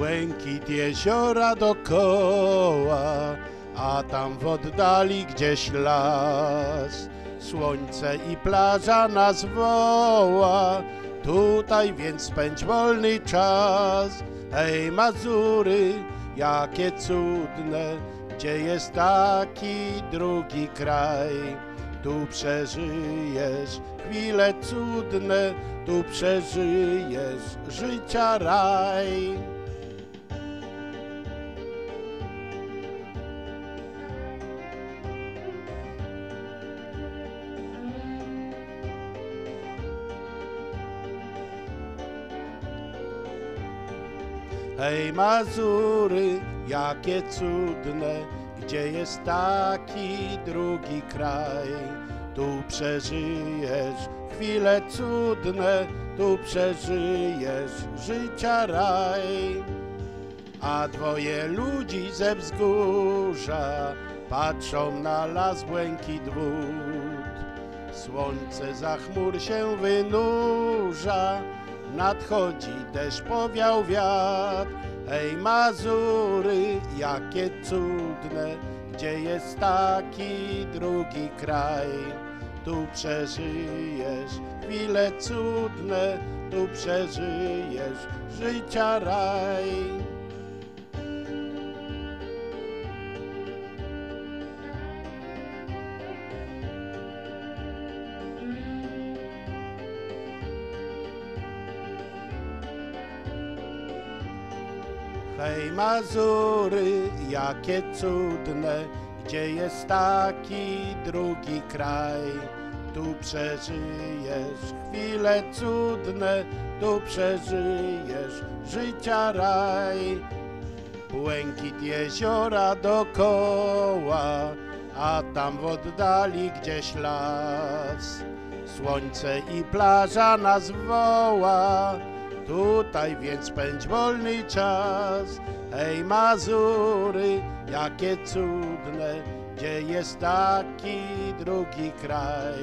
Błękit jeziora dokoła, a tam w oddali gdzieś las. Słońce i plaża nas woła, tutaj więc spędź wolny czas. Hej Mazury, jakie cudne, gdzie jest taki drugi kraj. Tu przeżyjesz chwile cudne, tu przeżyjesz życia raj. Hej Mazury, jakie cudne, gdzie jest taki drugi kraj. Tu przeżyjesz chwile cudne, tu przeżyjesz życia raj. A dwoje ludzi ze wzgórza patrzą na las błękit. Słońce za chmur się wynurza, nadchodzi deszcz, powiał wiatr. Hej Mazury, jakie cudne, gdzie jest taki drugi kraj. Tu przeżyjesz chwile cudne, tu przeżyjesz życia raj. Hej Mazury, jakie cudne, gdzie jest taki drugi kraj. Tu przeżyjesz chwile cudne, tu przeżyjesz życia raj. Błękit jeziora dokoła, a tam w oddali gdzieś las. Słońce i plaża nas woła, Tutaj więc spędź wolny czas. Hej Mazury, jakie cudne, gdzie jest taki drugi kraj.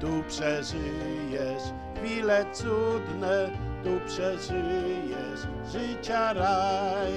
Tu przeżyjesz chwile cudne, tu przeżyjesz życia raj.